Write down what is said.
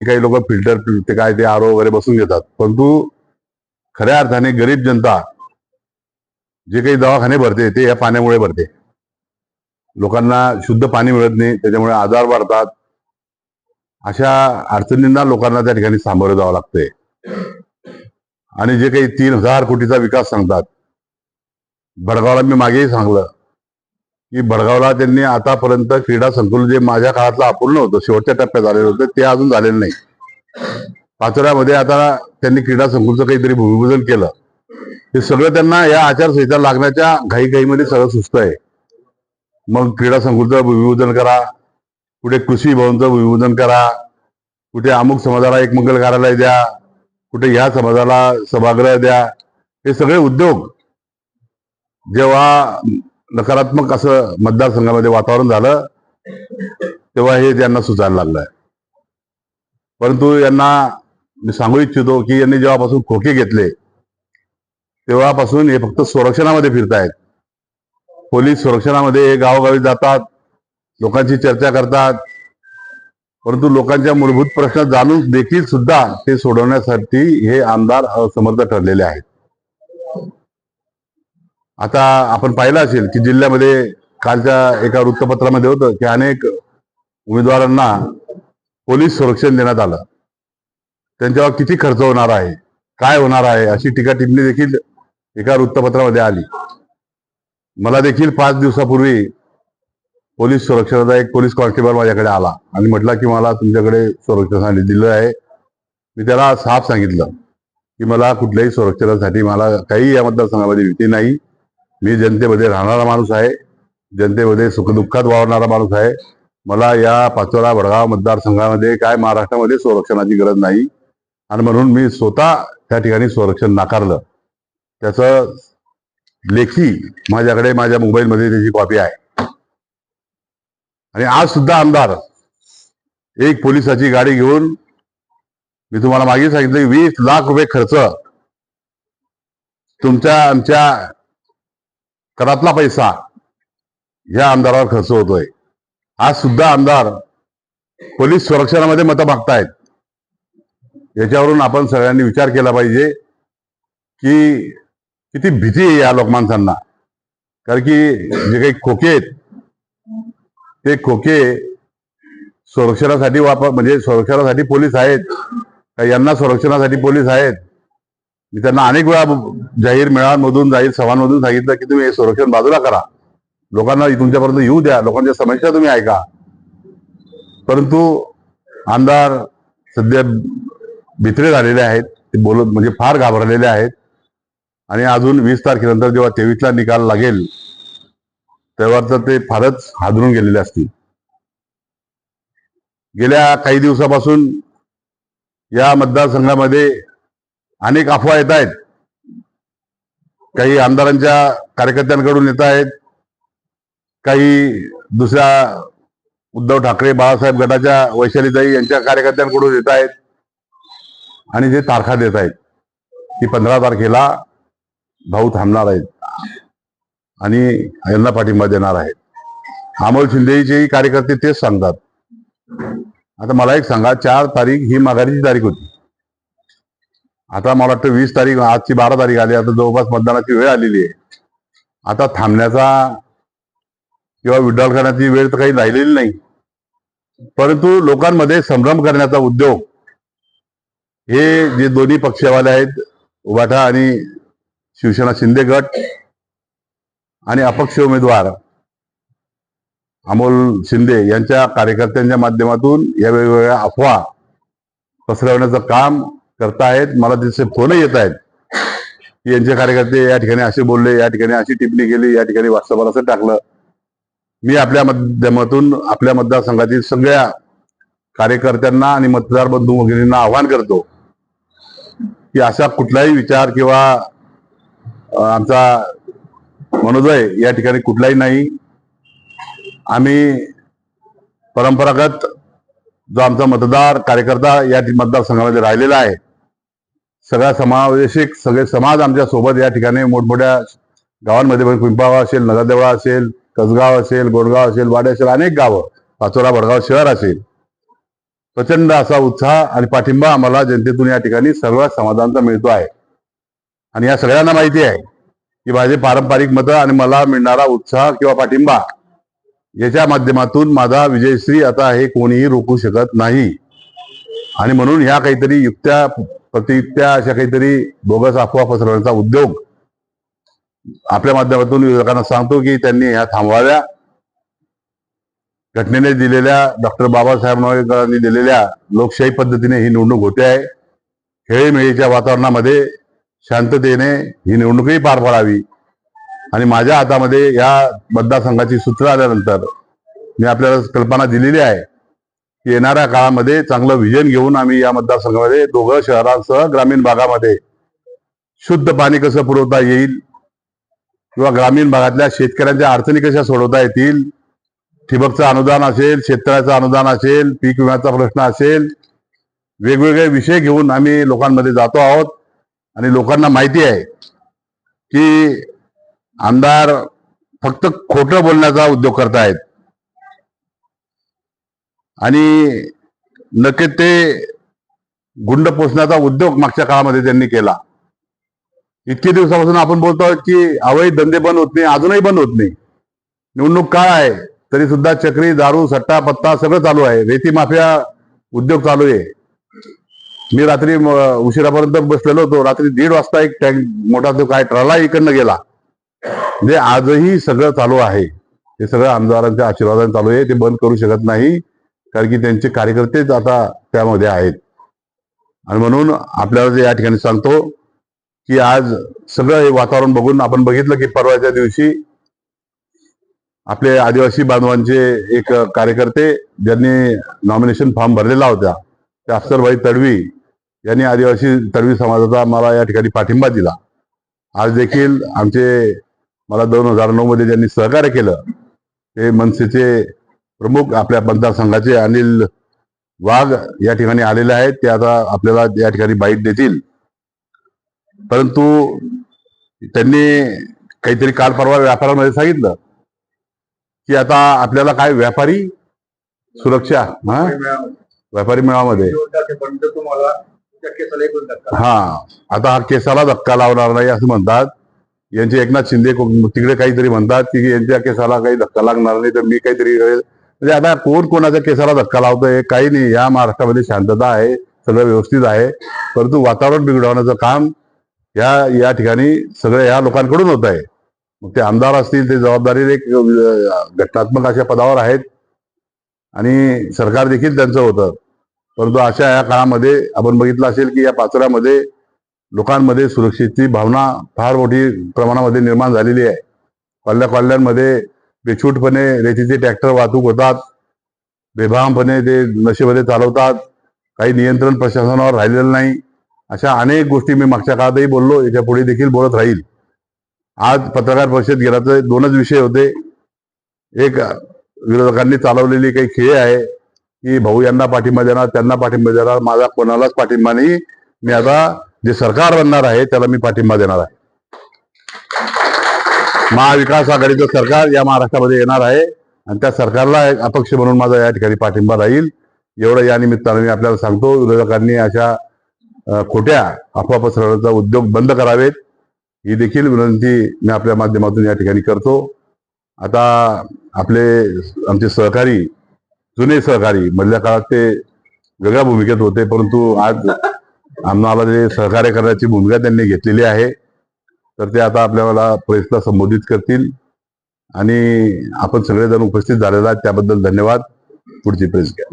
काही लोक फिल्टर ते काय ते आरो वगैरे बसून घेतात. परंतु खऱ्या अर्थाने गरीब जनता जे काही दवाखाने भरते ते या पाण्यामुळे भरते. लोकांना शुद्ध पाणी मिळत नाही त्याच्यामुळे आजार वाढतात. अशा अडचणींना लोकांना त्या ठिकाणी सामोरं जावं लागतंय. आणि जे काही तीन हजार कोटीचा विकास सांगतात भडगावला मी मागेही सांगलं. की भडगावला त्यांनी आतापर्यंत क्रीडा संकुल जे माझ्या काळातलं अपूर्ण होतं शेवटच्या टप्प्यात झालेलं होतं ते अजून झालेलं नाही. पाचोऱ्यामध्ये आता त्यांनी क्रीडा संकुलचं काहीतरी भूमिपूजन केलं. हे सगळं त्यांना या आचारसंहिता लागण्याच्या घाईघाईमध्ये सगळं सुस्त आहे. मग क्रीडा संकुलचं भूमिपूजन करा कुठे कृषी भवनचं भूमिपूजन करा कुठे अमुक समाजाला एक मंगल कार्यालय द्या कुठे ह्या समाजाला सभागृह द्या हे सगळे उद्योग जेव्हा नकारात्मक असं मतदारसंघामध्ये वातावरण झालं तेव्हा हे त्यांना सुचायला लागलंय. परंतु यांना मी सांगू इच्छितो की यांनी जेव्हापासून खोके घेतले तेव्हापासून हे फक्त संरक्षणामध्ये फिरतायत. पोलीस संरक्षणामध्ये हे गावोगावी जातात लोकांची चर्चा करतात. परंतु लोकांच्या मूलभूत प्रश्न जाणून देखील सुद्धा ते सोडवण्यासाठी हे आमदार असमर्थ ठरलेले आहेत. आता आपण पाहिलं असेल की जिल्ह्यामध्ये कालच्या एका वृत्तपत्रामध्ये होतं की अनेक उमेदवारांना पोलीस संरक्षण देण्यात आलं. त्यांच्यावर किती खर्च होणार आहे? काय होणार आहे? अशी टीका टिप्पणी देखील एका वृत्तपत्रामध्ये आली. मला देखील पाच दिवसापूर्वी पोलीस संरक्षणाचा एक पोलीस कॉन्स्टेबल माझ्याकडे आला आणि म्हटला की मला तुमच्याकडे संरक्षणासाठी दिलं आहे. मी त्याला साफ सांगितलं की मला कुठल्याही संरक्षणासाठी मला काही या मतदारसंघामध्ये भीती नाही. मी जनतेमध्ये राहणारा माणूस आहे जनतेमध्ये सुखदुःखात वावरणारा माणूस आहे. मला या पाचोरा वडगाव मतदारसंघामध्ये काय महाराष्ट्रामध्ये संरक्षणाची गरज नाही. आणि म्हणून मी स्वतः त्या ठिकाणी संरक्षण नाकारलं. त्याचं लेखी माझ्याकडे माझ्या मोबाईलमध्ये त्याची कॉपी आहे. आणि आज सुद्धा आमदार एक पोलिसाची गाडी घेऊन मी तुम्हाला मागे सांगितलं की वीस लाख रुपये खर्च तुमच्या आमच्या करातला पैसा या आमदारावर खर्च होतोय. आज सुद्धा आमदार पोलीस संरक्षणामध्ये मतं मागतायत याच्यावरून आपण सगळ्यांनी विचार केला पाहिजे की किती भीती आहे या लोकमानसांना. कारण की जे काही खोके आहेत ते खोके संरक्षणासाठी वापर म्हणजे संरक्षणासाठी पोलीस आहेत यांना संरक्षणासाठी पोलीस आहेत? मी त्यांना अनेक वेळा जाहीर मेळांमधून जाहीर सभांमधून सांगितलं की तुम्ही हे संरक्षण बाजूला करा. लोकांना तुमच्यापर्यंत येऊ द्या. लोकांच्या समस्या तुम्ही ऐका. परंतु आमदार सध्या भित्रे झालेले आहेत. ते बोलत म्हणजे फार घाबरलेले आहेत. आणि अजून वीस तारखेनंतर जेव्हा तेवीसला निकाल लागेल तेव्हा तर ते फारच हादरून गेलेले असतील. गेल्या काही दिवसापासून या मतदारसंघामध्ये अनेक अफवा येत आहेत. काही आमदारांच्या कार्यकर्त्यांकडून येत आहेत. काही दुसऱ्या उद्धव ठाकरे बाळासाहेब गटाच्या वैशालीताई यांच्या कार्यकर्त्यांकडून येत आहेत. आणि जे तारखा देत आहेत. ती पंधरा तारखेला भाऊ थांबणार आहेत. आणि यांना पाठिंबा देणार आहेत. अमोल शिंदेचेही कार्यकर्ते तेच सांगतात. आता मला एक सांगा चार तारीख ही माघारीची तारीख होती. आता मला वाटतं वीस तारीख आजची बारा तारीख आली आता जवळपास मतदानाची वेळ आलेली आहे. आता थांबण्याचा किंवा विड्रॉल करण्याची वेळ तर काही राहिलेली नाही. परंतु लोकांमध्ये संभ्रम करण्याचा उद्योग हे जे दोन्ही पक्षवाले आहेत उभाठा आणि शिवसेना शिंदे गट आणि अपक्ष उमेदवार अमोल शिंदे यांच्या कार्यकर्त्यांच्या माध्यमातून या वेगवेगळ्या अफवा पसरवण्याचं काम करतायत. मला तिथे फोनही येत आहेत. की यांचे कार्यकर्ते या ठिकाणी असे बोलले या ठिकाणी अशी टिप्पणी केली या ठिकाणी व्हॉट्सअपवर असं टाकलं. मी आपल्या माध्यमातून आपल्या मतदारसंघातील सगळ्या कार्यकर्त्यांना आणि मतदार बंधू वगैरेंना आवाहन करतो की असा कुठलाही विचार किंवा आमचा मनोदय या ठिकाणी कुठलाही नाही. आम्ही परंपरागत जो आमचा मतदार कार्यकर्ता या मतदारसंघामध्ये राहिलेला आहे सगळा समावेशिक सगळे समाज आमच्यासोबत या ठिकाणी मोठमोठ्या गावांमध्ये पण असेल नगरदेवळा असेल कसगाव असेल गोडगाव असेल वाडे असेल अनेक गावं पाचोरा भडगाव शहर असेल. प्रचंड असा उत्साह आणि पाठिंबा आम्हाला जनतेतून या ठिकाणी सर्व समाधानचा मिळतो आहे. आणि या सगळ्यांना माहिती आहे की माझे पारंपरिक मतं आणि मला मिळणारा उत्साह किंवा पाठिंबा याच्या माध्यमातून माझा विजयश्री आता हे कोणीही रोखू शकत नाही. आणि म्हणून ह्या काहीतरी युक्त्या प्रतियुक्त्या अशा काहीतरी बोगस अफवा पसरवण्याचा उद्योग आपल्या माध्यमातून विरोधकांना सांगतो की त्यांनी ह्या थांबवाव्या. घटनेने दिलेल्या डॉक्टर बाबासाहेब आंबेडकरांनी दिलेल्या लोकशाही पद्धतीने ही निवडणूक होते आहे. खेळीमेळीच्या वातावरणामध्ये शांततेने ही निवडणूकही पार पडावी. आणि माझ्या हातामध्ये या मतदारसंघाची सूत्र आल्यानंतर मी आपल्याला कल्पना दिलेली आहे. येणाऱ्या काळामध्ये चांगलं व्हिजन घेऊन आम्ही या मतदारसंघामध्ये दोघं शहरांसह ग्रामीण भागामध्ये शुद्ध पाणी कसं पुरवता येईल किंवा ग्रामीण भागातल्या शेतकऱ्यांच्या अडचणी कशा सोडवता येतील ठिबकचं अनुदान असेल शेतकऱ्याचं अनुदान असेल पीक विम्याचा प्रश्न असेल वेगवेगळे विषय घेऊन आम्ही लोकांमध्ये जातो आहोत. आणि लोकांना माहिती आहे की आमदार फक्त खोटं बोलण्याचा उद्योग करतायत. आणि नक्की ते गुंड पोसण्याचा उद्योग मागच्या काळामध्ये त्यांनी केला. इतके दिवसापासून आपण बोलतो आहोत की अवैध धंदे बंद होत नाही अजूनही बंद होत नाही. निवडणूक काळ आहे? तरी सुद्धा चक्री दारू सट्टा पत्ता सगळं चालू आहे. रेती माफिया उद्योग चालू आहे. मी रात्री उशिरापर्यंत बसलेलो होतो. रात्री दीड वाजता एक टँक मोठा तो काय ट्रला इकडनं गेला. म्हणजे आजही सगळं चालू आहे. हे सगळं आमदारांच्या आशीर्वादाने चालू आहे. ते बंद करू शकत नाही. कारण की त्यांचे कार्यकर्तेच आता त्यामध्ये आहेत. आणि म्हणून आपल्याला या ठिकाणी सांगतो की आज सगळं हे वातावरण बघून आपण बघितलं की परवाच्या दिवशी आपले आदिवासी बांधवांचे एक कार्यकर्ते ज्यांनी नॉमिनेशन फॉर्म भरलेला होता ते अफसरभाई तडवी यांनी आदिवासी तडवी समाजाचा मला या ठिकाणी पाठिंबा दिला. आज देखील आमचे मला दोन हजार नऊ मध्ये ज्यांनी सहकार्य केलं ते मनसेचे प्रमुख आपल्या मतदारसंघाचे अनिल वाघ या ठिकाणी आलेले आहेत. ते आता आपल्याला या ठिकाणी बाईट देतील. परंतु त्यांनी काहीतरी काल परवा व्यापारामध्ये सांगितलं की आता आपल्याला काय व्यापारी सुरक्षा हा? व्यापारी मेळामध्ये तुम्हाला हा आता हा केसाला धक्का लावणार नाही असं म्हणतात. यांचे एकनाथ शिंदे तिकडे काहीतरी म्हणतात की यांच्या केसाला काही धक्का लागणार नाही तर मी काहीतरी म्हणजे आता कोण कोणाच्या केसाला धक्का लावतोय काही नाही. या महाराष्ट्रामध्ये शांतता आहे सगळं व्यवस्थित आहे. परंतु वातावरण बिघडवण्याचं काम या या ठिकाणी सगळ्या या लोकांकडून होत आहे. मग ते आमदार असतील ते जबाबदारी एक घटनात्मक अशा पदावर आहेत. आणि सरकार देखील त्यांचं होतं. परंतु अशा या काळामध्ये आपण बघितलं असेल की या पाचऱ्यामध्ये लोकांमध्ये सुरक्षेची भावना फार मोठी प्रमाणामध्ये निर्माण झालेली आहे. कॉल्ल्या कॉल्ल्यांमध्ये बेछूटपणे रेतीचे ट्रॅक्टर वाहतूक होतात. बेभामपणे ते नशेमध्ये चालवतात. काही नियंत्रण प्रशासनावर राहिलेलं नाही. अशा अनेक गोष्टी मी मागच्या काळातही बोललो. याच्यापुढे देखील बोलत राहील. आज पत्रकार परिषद घेण्याचे दोनच विषय होते. एक विरोधकांनी चालवलेली काही खेळ आहे. की भाऊ यांना पाठिंबा देणार त्यांना पाठिंबा देणार माझा कोणालाच पाठिंबा नाही. मी आता जे सरकार बनणार आहे त्याला मी पाठिंबा देणार आहे. महाविकास आघाडीचं सरकार या महाराष्ट्रामध्ये येणार आहे. आणि त्या सरकारला एक अपक्ष म्हणून माझा या ठिकाणी पाठिंबा राहील. एवढं या निमित्तानं मी आपल्याला सांगतो विरोधकांनी अशा खोट्या अफवा पसरवण्याचा उद्योग बंद करावेत. ही देखील विनंती मी आपल्या माध्यमातून या ठिकाणी करतो. आता आपले आमचे सहकारी जुने सहकारी मधल्या काळात ते वेगळ्या भूमिकेत होते परंतु आज आम्हाला जे सहकार्य करण्याची भूमिका त्यांनी घेतलेली आहे. तर ते आता आपल्याला प्रेसला संबोधित करतील. आणि आपण सगळेजण उपस्थित झालेला आहेत त्याबद्दल धन्यवाद. पुढची प्रेस घ्या